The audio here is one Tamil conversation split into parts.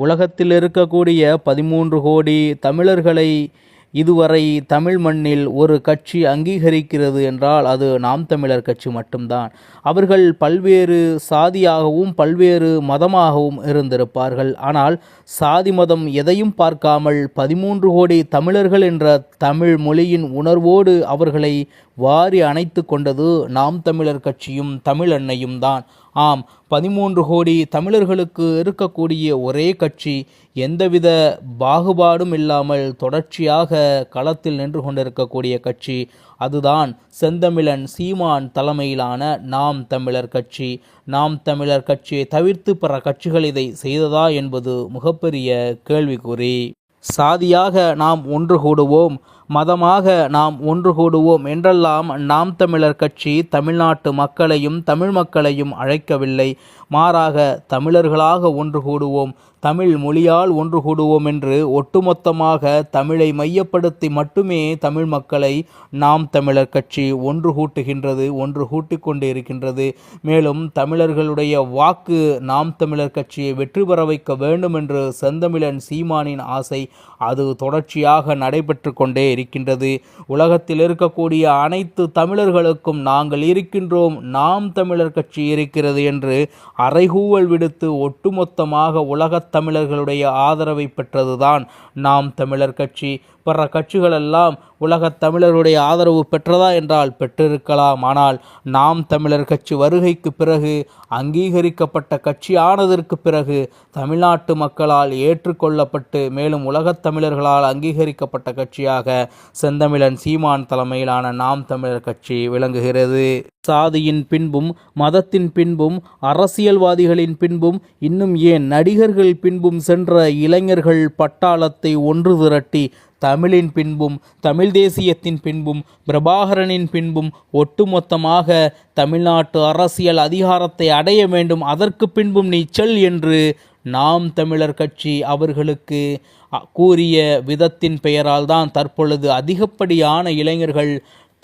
உலகத்தில் இருக்கக்கூடிய பதிமூன்று கோடி தமிழர்களை இதுவரை தமிழ் மண்ணில் ஒரு கட்சி அங்கீகரிக்கிறது என்றால் அது நாம் தமிழர் கட்சி மட்டும்தான். அவர்கள் பல்வேறு சாதியாகவும் பல்வேறு மதமாகவும் இருந்திருப்பார்கள். ஆனால் சாதி மதம் எதையும் பார்க்காமல் பதிமூன்று கோடி தமிழர்கள் என்ற தமிழ் மொழியின் உணர்வோடு அவர்களை வாரி அணைத்து கொண்டது நாம் தமிழர் கட்சியும் தமிழன்னையும் தான். ஆம் பதிமூன்று கோடி தமிழர்களுக்கு இருக்கக்கூடிய ஒரே கட்சி எந்தவித பாகுபாடும் இல்லாமல் தொடர்ச்சியாக களத்தில் நின்று கொண்டிருக்கக்கூடிய கட்சி. அதுதான் செந்தமிழன் சீமான் தலைமையிலான நாம் தமிழர் கட்சி. நாம் தமிழர் கட்சியை தவிர்த்து பிற கட்சிகள் இதை செய்ததா என்பது மிகப்பெரிய கேள்விக்குறி. சாதியாக நாம் ஒன்று கூடுவோம். மதமாக நாம் ஒன்று கூடுவோம் என்றெல்லாம் நாம் தமிழர் கட்சி தமிழ்நாட்டு மக்களையும் தமிழ் மக்களையும் அழைக்கவில்லை. மாறாக தமிழர்களாக ஒன்று கூடுவோம் தமிழ் மொழியால் ஒன்று கூடுவோம் என்று ஒட்டுமொத்தமாக தமிழை மையப்படுத்தி மட்டுமே தமிழ் மக்களை நாம் தமிழர் கட்சி ஒன்று கூட்டுகின்றது ஒன்று கூட்டிக் கொண்டு இருக்கின்றது. மேலும் தமிழர்களுடைய வாக்கு நாம் தமிழர் கட்சியை வெற்றி பெற வைக்க வேண்டும் என்று செந்தமிழன் சீமானின் ஆசை அது தொடர்ச்சியாக நடைபெற்று கொண்டே இருக்கின்றது. உலகத்தில் இருக்கக்கூடிய அனைத்து தமிழர்களுக்கும் நாங்கள் இருக்கின்றோம். நாம் தமிழர் கட்சி இருக்கிறது என்று அறைகூவல் விடுத்து ஒட்டுமொத்தமாக உலகத் தமிழர்களுடைய ஆதரவை பெற்றதுதான் நாம் தமிழர் கட்சி. பிற கட்சிகளெல்லாம் உலகத் தமிழருடைய ஆதரவு பெற்றதா என்றால் பெற்றிருக்கலாம். ஆனால் நாம் தமிழர் கட்சி வருகைக்கு பிறகு அங்கீகரிக்கப்பட்ட கட்சி ஆனதற்கு பிறகு தமிழ்நாட்டு மக்களால் ஏற்றுக்கொள்ளப்பட்டு மேலும் உலகத் தமிழர்களால் அங்கீகரிக்கப்பட்ட கட்சியாக செந்தமிழன் சீமான் தலைமையிலான நாம் தமிழர் கட்சி விளங்குகிறது. சாதியின் பின்பும் மதத்தின் பின்பும் அரசியல்வாதிகளின் பின்பும் இன்னும் ஏன் நடிகர்கள் பின்பும் சென்ற இளைஞர்கள் பட்டாளத்தை ஒன்று திரட்டி தமிழின் பின்பும் தமிழ் தேசியத்தின் பின்பும் பிரபாகரனின் பின்பும் ஒட்டுமொத்தமாக தமிழ்நாட்டு அரசியல் அதிகாரத்தை அடைய வேண்டும் அதற்கு பின்பும் நீ செல் என்று நாம் தமிழர் கட்சி அவர்களுக்கு கூறிய விதத்தின் பெயரால் தான் தற்பொழுது அதிகப்படியான இளைஞர்கள்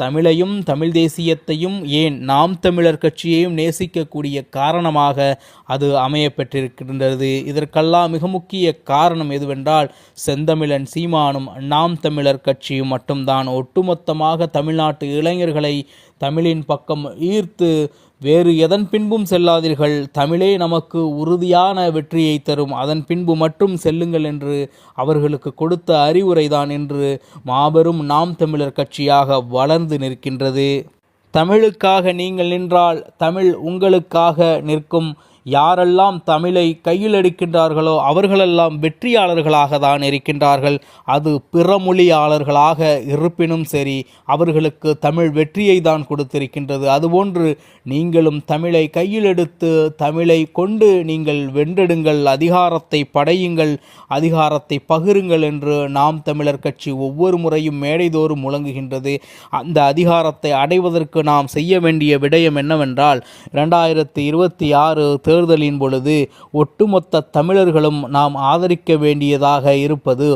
தமிழையும் தமிழ் தேசியத்தையும் ஏன் நாம் தமிழர் கட்சியையும் நேசிக்கக்கூடிய காரணமாக அது அமையப்பெற்றிருக்கின்றது? இதற்கெல்லாம் மிக முக்கிய காரணம் எதுவென்றால் செந்தமிழன் சீமானும் நாம் தமிழர் கட்சியும் மட்டும்தான். ஒட்டுமொத்தமாக தமிழ்நாட்டு இளைஞர்களை தமிழின் பக்கம் ஈர்த்து வேறு எதன் பின்பும் செல்லாதீர்கள்? தமிழே நமக்கு உறுதியான வெற்றியை தரும். அதன் பின்பு மட்டும் செல்லுங்கள் என்று அவர்களுக்கு கொடுத்த அறிவுரைதான் என்று மாபெரும் நாம் தமிழர் கட்சியாக வளர்ந்து நிற்கின்றது. தமிழுக்காக நீங்கள் நின்றால் தமிழ் உங்களுக்காக நிற்கும். யாரெல்லாம் தமிழை கையில் எடுக்கின்றார்களோ அவர்களெல்லாம் வெற்றியாளர்களாக தான் இருக்கின்றார்கள். அது பிற மொழியாளர்களாக இருப்பினும் சரி அவர்களுக்கு தமிழ் வெற்றியை தான் கொடுத்திருக்கின்றது. அதுபோன்று நீங்களும் தமிழை கையில் எடுத்து தமிழை கொண்டு நீங்கள் வென்றெடுங்கள் அதிகாரத்தை படையுங்கள் அதிகாரத்தை பகிருங்கள் என்று நாம் தமிழர் கட்சி ஒவ்வொரு முறையும் மேடைதோறும் முழங்குகின்றது. அந்த அதிகாரத்தை அடைவதற்கு நாம் செய்ய வேண்டிய விடயம் என்னவென்றால் இரண்டாயிரத்தி இருபத்தி ஆறு தேர்தலின் பொழுது ஒட்டுமொத்த தமிழர்களும் நாம் ஆதரிக்க வேண்டியதாக இருப்பது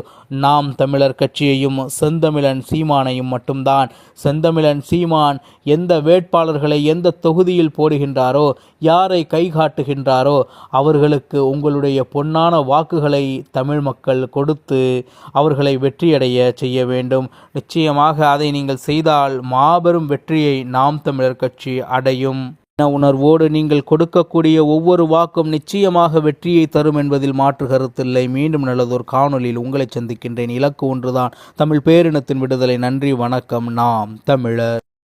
நாம் தமிழர் கட்சியையும் செந்தமிழன் சீமானையும் மட்டும்தான். செந்தமிழன் சீமான் எந்த வேட்பாளர்களை எந்த தொகுதியில் போடுகின்றாரோ யாரை கை காட்டுகின்றாரோ அவர்களுக்கு உங்களுடைய பொன்னான வாக்குகளை தமிழ் மக்கள் கொடுத்து அவர்களை வெற்றியடைய செய்ய வேண்டும். நிச்சயமாக அதை நீங்கள் செய்தால் மாபெரும் வெற்றியை நாம் தமிழர் கட்சி அடையும். உணர்வோடு நீங்கள் கொடுக்கக்கூடிய ஒவ்வொரு வாக்கும் நிச்சயமாக வெற்றியை தரும் என்பதில் மாற்று கருத்தில்லை மீண்டும் நல்லதொரு காணொளியில் உங்களை சந்திக்கின்றேன். இலக்கு ஒன்றுதான். தமிழ் பேரினத்தின் விடுதலை. நன்றி வணக்கம். நாம் தமிழர்.